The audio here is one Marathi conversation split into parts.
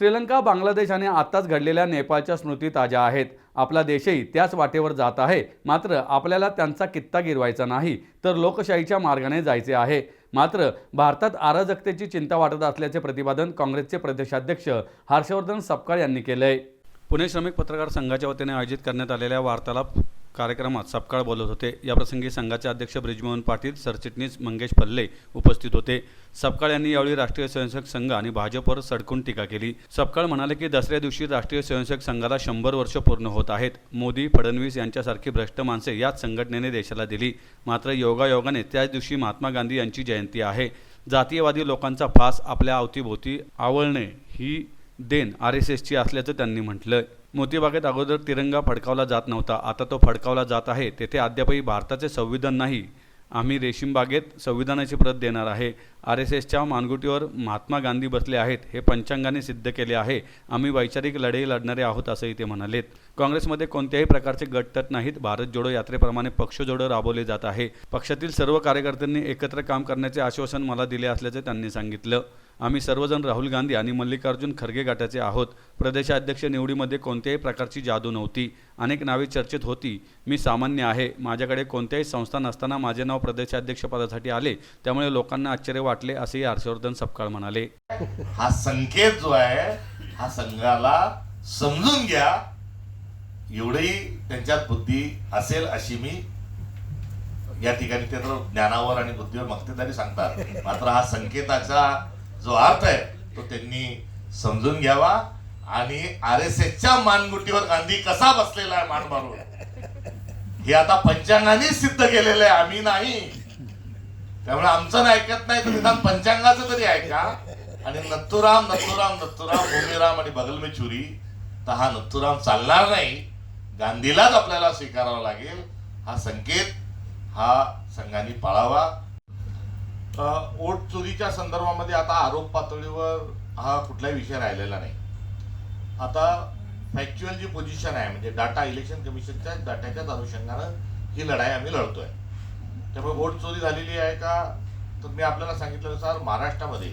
श्रीलंका बांगलादेश आणि आत्ताच घडलेल्या नेपाळच्या स्मृती ताज्या आहेत. आपला देशही त्याच वाटेवर जात आहे. मात्र आपल्याला त्यांचा कित्ता गिरवायचा नाही तर लोकशाहीच्या मार्गाने जायचे आहे. मात्र भारतात अराजकतेची चिंता वाटत असल्याचे प्रतिपादन काँग्रेसचे प्रदेशाध्यक्ष हर्षवर्धन सपकाळ यांनी केले आहे पुणे श्रमिक पत्रकार संघाच्या वतीने आयोजित करण्यात आलेल्या वार्तालाप कार्यक्रमात सपकाळ बोलत होते. याप्रसंगी संघाचे अध्यक्ष ब्रिजमोहन पाटील सरचिटणीस मंगेश पल्ले उपस्थित होते. सपकाळ यांनी यावेळी राष्ट्रीय स्वयंसेवक संघ आणि भाजपवर सडकून टीका केली. सपकाळ म्हणाले की दसऱ्या दिवशी राष्ट्रीय स्वयंसेवक संघाला शंभर वर्ष पूर्ण होत आहेत. मोदी फडणवीस यांच्यासारखी भ्रष्ट माणसे याच संघटनेने देशाला दिली. मात्र योगायोगाने त्याच दिवशी महात्मा गांधी यांची जयंती आहे. जातीयवादी लोकांचा फास आपल्या अवतीभोवती आवळणे ही देण आर एस एसची असल्याचं त्यांनी म्हटलं मोतीबागेत अगोदर तिरंगा फडकावला जात नव्हता. आता तो फडकावला जात आहे. तेथे अद्यापही भारताचे संविधान नाही. आम्ही रेशीमबागेत संविधानाची प्रत देणार आहे. आर एस एसच्या मानगुटीवर महात्मा गांधी बसले आहेत हे पंचांगाने सिद्ध केले आहे. आम्ही वैचारिक लढाई लढणारे आहोत असंही ते म्हणालेत. काँग्रेसमध्ये कोणत्याही प्रकारचे गटतट नाहीत. भारत जोडो यात्रेप्रमाणे पक्ष जोडो राबवले जात आहे. पक्षातील सर्व कार्यकर्त्यांनी एकत्र काम करण्याचे आश्वासन मला दिले असल्याचे त्यांनी सांगितलं. आम्ही सर्वजण राहुल गांधी आणि मल्लिकार्जुन खरगे गटाचे आहोत. प्रदेशाध्यक्ष निवडीमध्ये कोणत्याही प्रकारची जादू नव्हती. अनेक नावे चर्चेत होती. मी सामान्य आहे. माझ्याकडे कोणत्याही संस्था नसताना माझे नाव प्रदेशाध्यक्षपदासाठी आले. त्यामुळे लोकांना आश्चर्य वाटले असेही हर्षवर्धन सपकाळ म्हणाले. हा संकेत जो आहे हा संघाला समजून घ्या. एवढी त्यांच्यात बुद्धी असेल अशी मी या ठिकाणी ते तर ज्ञानावर आणि बुद्धीवर मक्तेदारी सांगतात. मात्र हा संकेताचा जो अर्थ आहे तो त्यांनी समजून घ्यावा. आणि आर एस एसच्या मानगुटीवर गांधी कसा बसलेला आहे मान मारून? हे आता पंचांगाने सिद्ध केलेलं आहे आम्ही नाही. त्यामुळे आमचं ऐकत नाही तर निदान पंचांगाचं तरी ऐका. आणि नत्थुराम नत्तुराम नत्तुराम भूमिराम आणि बगल में चुरी तर हा नत्थुराम चालणार नाही. गांधीलाच आपल्याला स्वीकारावा लागेल. हा संकेत हा संघाने पाळावा. ओट चोरीच्या संदर्भामध्ये आता आरोप पातळीवर हा कुठलाही विषय राहिलेला नाही. आता फॅक्च्युअल जी पोझिशन आहे म्हणजे डाटा इलेक्शन कमिशनच्या डाट्याच्याच अनुषंगानं ही लढाई आम्ही लढतोय. त्यामुळे वोट चोरी झालेली आहे का? तर मी आपल्याला सांगितल्यानुसार महाराष्ट्रामध्ये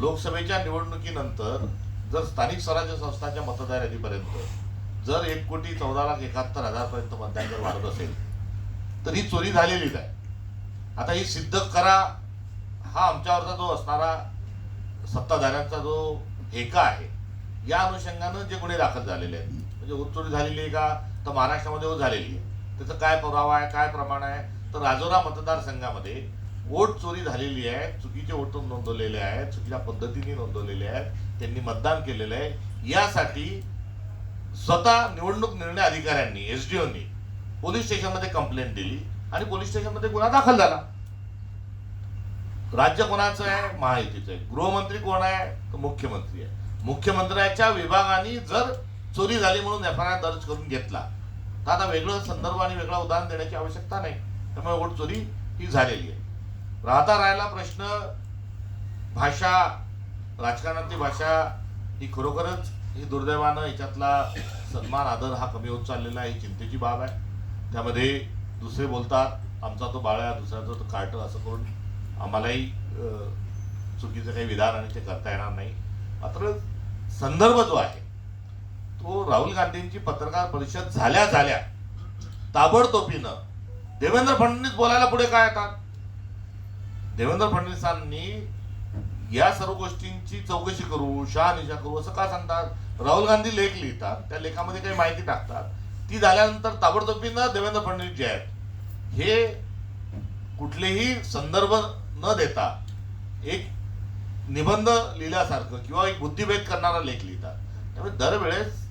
लोकसभेच्या निवडणुकीनंतर जर स्थानिक स्वराज्य संस्थांच्या मतदार यादीपर्यंत जर एक कोटी चौदा लाख एकाहत्तर हजारपर्यंत मतदान जर वाढत असेल तर ही चोरी झालेलीच आहे. आता ही सिद्ध करा हा आमच्यावरचा जो असणारा सत्ताधाऱ्यांचा जो हेका आहे या अनुषंगानं जे गुन्हे दाखल झालेले आहेत म्हणजे वोट चोरी झालेली आहे का? तर महाराष्ट्रामध्ये झालेली आहे. त्याचं काय पुरावा आहे काय प्रमाण आहे? तर राजोरा मतदारसंघामध्ये वोट चोरी झालेली आहे चुकीचे वोट नोंदवलेले आहेत चुकीच्या पद्धतीने नोंदवलेले आहेत त्यांनी मतदान केलेलं आहे. यासाठी स्वतः निवडणूक निर्णय अधिकाऱ्यांनी एस डी ओनी पोलीस स्टेशनमध्ये कंप्लेंट दिली आणि पोलीस स्टेशनमध्ये गुन्हा दाखल झाला. राज्य कोणाचं आहे? महायुतीचं आहे. गृहमंत्री कोण आहे? तर मुख्यमंत्री आहे. मुख्यमंत्र्याच्या विभागाने जर चोरी झाली म्हणून एफ आय आर दर्ज करून घेतला तर आता वेगळं संदर्भ आणि वेगळं उदाहरण देण्याची आवश्यकता नाही. त्यामुळे वोट चोरी ही झालेली आहे. राहता राहिला प्रश्न भाषा राजकारणातली भाषा ही खरोखरच ही दुर्दैवानं याच्यातला सन्मान आदर हा कमी होत चाललेला आहे ही चिंतेची बाब आहे. त्यामध्ये दुसरे बोलतात आमचा तो बाळा दुसऱ्याचा तो कार्ट असं करून आम्हालाही चुकीचं काही विधान आणि ते करता येणार नाही. मात्र संदर्भ जो आहे तो राहुल गांधींची पत्रकार परिषद झाल्या झाल्या ताबडतोबीनं देवेंद्र फडणवीस बोलायला पुढे काय येतात देवेंद्र फडणवीसांनी या सर्व गोष्टींची चौकशी करू शहानिशा करू असं का सांगतात? राहुल गांधी लेख लिहितात त्या लेखामध्ये काही माहिती टाकतात. ती झाल्यानंतर ताबडतोबीनं देवेंद्र फडणवीस जे आहेत हे कुठलेही संदर्भ न देता एक निबंध लिहिल्यासारखं किंवा एक बुद्धिभेद करणारा लेख लिहितात. त्यामुळे दरवेळेस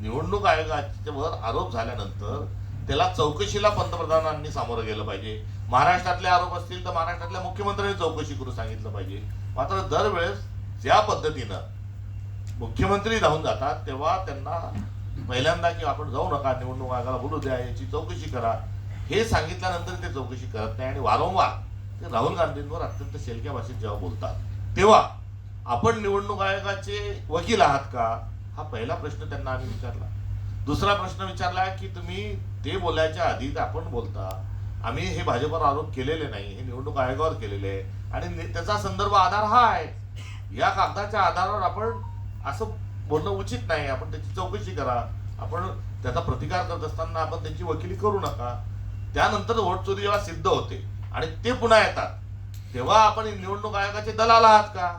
निवडणूक आयोगाच्यावर आरोप झाल्यानंतर त्याला चौकशीला पंतप्रधानांनी सामोरं गेलं पाहिजे. महाराष्ट्रातले आरोप असतील तर महाराष्ट्रातल्या मुख्यमंत्र्यांनी चौकशी करू सांगितलं पाहिजे. मात्र दरवेळेस ज्या पद्धतीनं मुख्यमंत्री राहून जातात तेव्हा त्यांना पहिल्यांदा की आपण जाऊ नका निवडणूक आयोगाला बोलू द्या याची चौकशी करा. हे सांगितल्यानंतर ते चौकशी करत नाही आणि वारंवार ते राहुल गांधींवर अत्यंत शेलक्या भाषेत जेव्हा बोलतात तेव्हा आपण निवडणूक आयोगाचे वकील आहात का? हा पहिला प्रश्न त्यांना आम्ही विचारला. दुसरा प्रश्न विचारला की तुम्ही ते बोलायच्या आधी आपण बोलता. आम्ही हे भाजपवर आरोप केलेले नाही हे निवडणूक आयोगावर केलेले आहे. आणि त्याचा संदर्भ आधार हा आहे. या कागदाच्या आधारावर आपण असं बोलणं उचित नाही. आपण त्याची चौकशी करा. आपण त्याचा प्रतिकार करत असताना आपण त्यांची वकिली करू नका. त्यानंतर वोट चोरी जेव्हा सिद्ध होते आणि ते पुन्हा येतात तेव्हा आपण निवडणूक आयोगाचे दलाल आहात का?